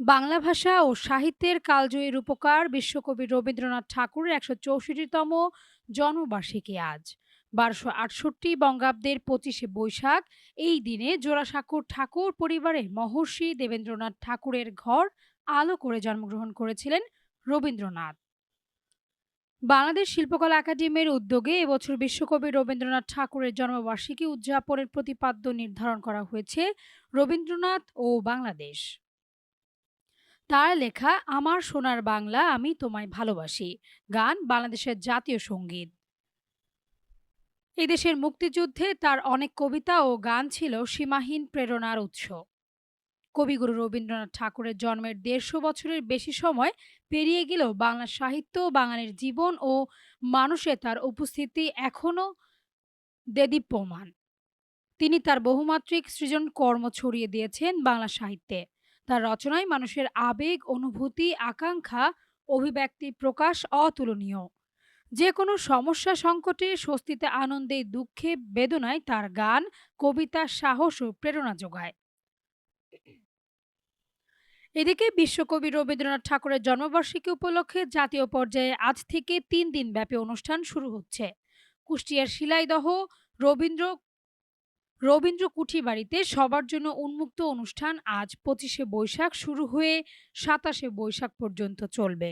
বাংলা ভাষা ও সাহিত্যের কালজয়ী রূপকার বিশ্বকবি রবীন্দ্রনাথ ঠাকুরের একশো চৌষট্টিতম জন্মবার্ষিকী আজ। বারোশো আটষট্টি বঙ্গাব্দের পঁচিশে বৈশাখ, এই দিনে জোড়াসাঁকোর ঠাকুর পরিবারে মহর্ষি দেবেন্দ্রনাথ ঠাকুরের ঘর আলো করে জন্মগ্রহণ করেছিলেন রবীন্দ্রনাথ। বাংলাদেশ শিল্পকলা একাডেমির উদ্যোগে এবছর বিশ্বকবি রবীন্দ্রনাথ ঠাকুরের জন্মবার্ষিকী উদযাপনের প্রতিপাদ্য নির্ধারণ করা হয়েছে রবীন্দ্রনাথ ও বাংলাদেশ। তার লেখা আমার সোনার বাংলা আমি তোমায় ভালোবাসি গান বাংলাদেশের জাতীয় সংগীত। এদেশের মুক্তিযুদ্ধে তার অনেক কবিতা ও গান ছিল সীমাহীন প্রেরণার উৎস। কবিগুরু রবীন্দ্রনাথ ঠাকুরের জন্মের দেড়শো বছরের বেশি সময় পেরিয়ে গেলেও বাংলা সাহিত্য, বাঙালির জীবন ও মানুষে তার উপস্থিতি এখনও দেদীপ্যমান। তিনি তার বহুমাত্রিক সৃজন কর্ম ছড়িয়ে দিয়েছেন বাংলা সাহিত্যে। তার রচনায় মানুষের আবেগ, অনুভূতি, আকাঙ্ক্ষা, অভিব্যক্তি প্রকাশ অতুলনীয়। যে কোনো সমস্যা সংকটে স্বস্তিতে আনন্দে, দুঃখে বেদনায় তার গান কবিতা সাহস ও প্রেরণা যোগায়। এদিকে বিশ্বকবি রবীন্দ্রনাথ ঠাকুরের জন্মবার্ষিকী উপলক্ষে জাতীয় পর্যায়ে আজ থেকে তিন দিন ব্যাপী অনুষ্ঠান শুরু হচ্ছে। কুষ্টিয়ার শিলাইদহ, রবীন্দ্র রবীন্দ্র কুঠি বাড়িতে সবার জন্য উন্মুক্ত অনুষ্ঠান আজ পঁচিশে বৈশাখ শুরু হয়ে সাতাশে বৈশাখ পর্যন্ত চলবে।